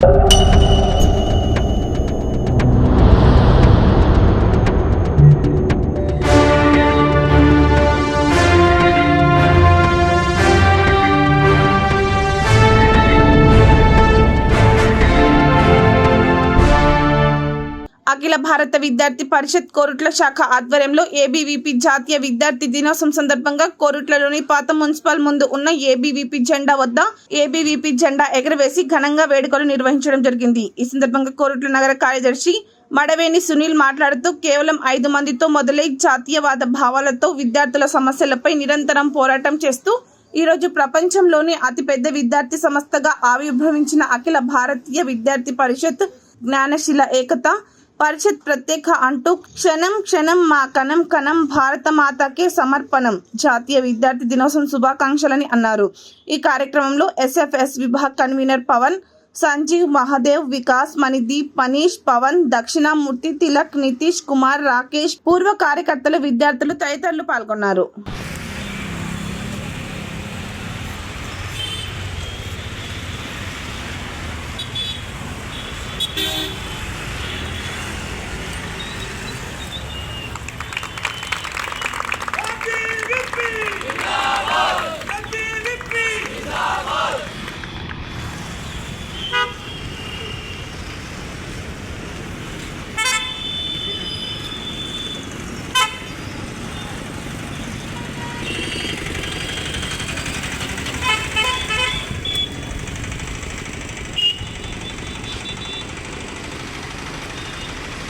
you. అఖిల భారత విద్యార్థి పరిషత్ కోరుట్ల శాఖ ఆధ్వర్యంలో ఏబీవీపీ జాతీయ విద్యార్థి దినోత్సవం సందర్భంగా కోరుట్లలోని పాత మున్సిపల్ ముందు ఉన్న ఏబీవీపీ జెండా వద్ద ఏబీవీపీ జెండా ఎగరవేసి ఘనంగా వేడుకలు నిర్వహించడం జరిగింది. ఈ సందర్భంగా కోరుట్ల నగర కార్యదర్శి మడవేని సునీల్ మాట్లాడుతూ కేవలం ఐదు మందితో మొదలై జాతీయవాద భావాలతో విద్యార్థుల సమస్యలపై నిరంతరం పోరాటం చేస్తూ ఈరోజు ప్రపంచంలోని అతిపెద్ద విద్యార్థి సంస్థగా ఆవిర్భవించిన అఖిల భారతీయ విద్యార్థి పరిషత్ జ్ఞానశీల ఏకత పరిషత్ ప్రత్యేక అంటూ క్షణం క్షణం మా కణం కణం భారత మాతకే సమర్పణం. జాతీయ విద్యార్థి దినోత్సవం శుభాకాంక్షలని అన్నారు. ఈ కార్యక్రమంలో ఎస్ఎఫ్ఎస్ విభాగ్ కన్వీనర్ పవన్ సంజీవ్ మహాదేవ్ వికాస్ మణిదీప్ మనీష్ పవన్ దక్షిణామూర్తి తిలక్ నితీష్ కుమార్ రాకేష్ పూర్వ కార్యకర్తలు విద్యార్థులు తదితరులు పాల్గొన్నారు.